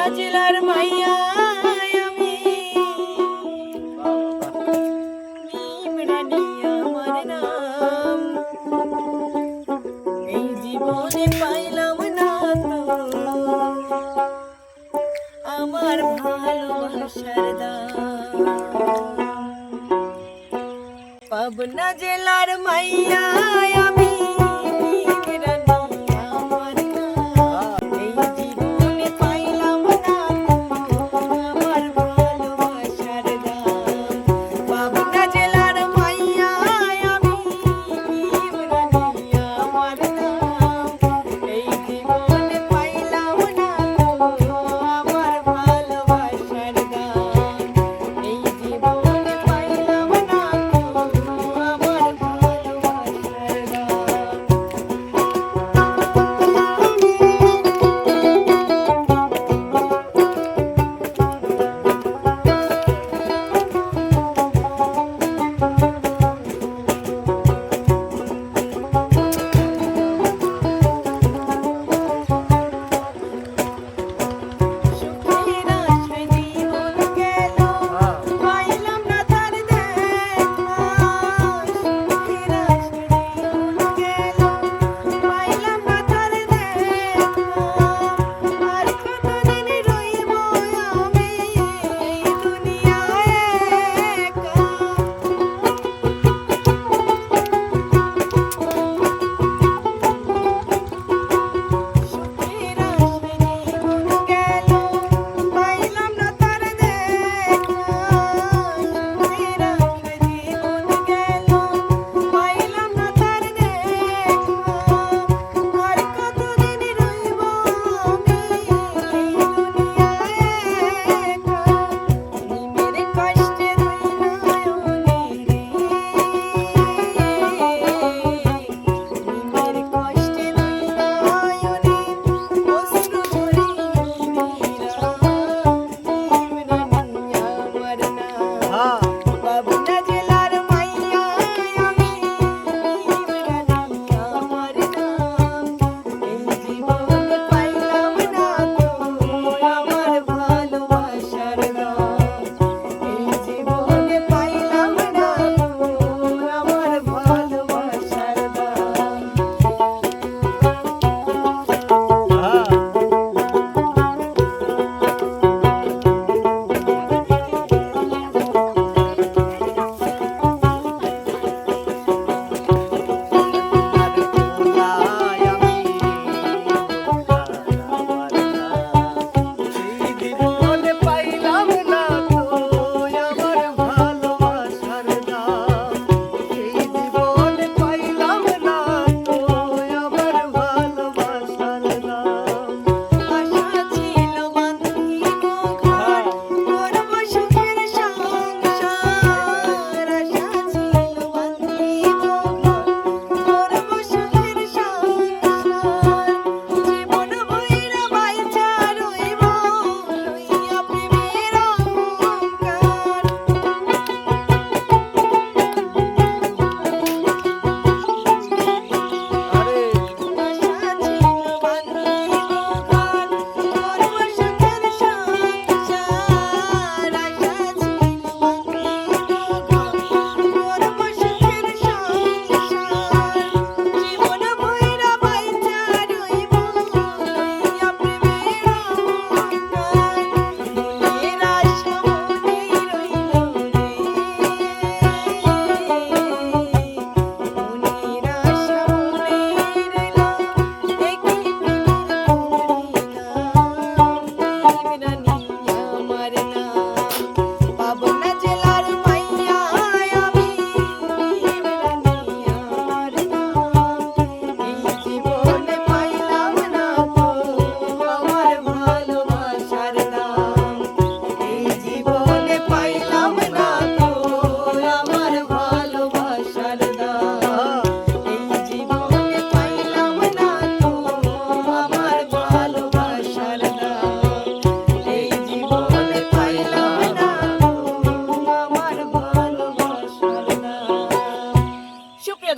পাবনা জেলার মাইয়া আমি জীবনে পাইলাম না আমার ভালোবাসার দাম। পাবনা জেলার মাইয়া আমি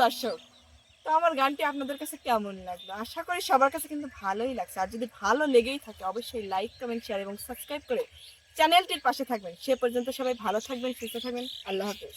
দর্শক, তো আমার গানটি আপনাদের কাছে কেমন লাগল? আশা করি সবার কাছে কিন্তু ভালোই লাগছে। আর যদি ভালো লেগেই থাকে, অবশ্যই লাইক কমেন্ট শেয়ার এবং সাবস্ক্রাইব করে চ্যানেলটির পাশে থাকবেন। সে পর্যন্ত সবাই ভালো থাকবেন, সুস্থ থাকবেন। আল্লাহ হাফিজ।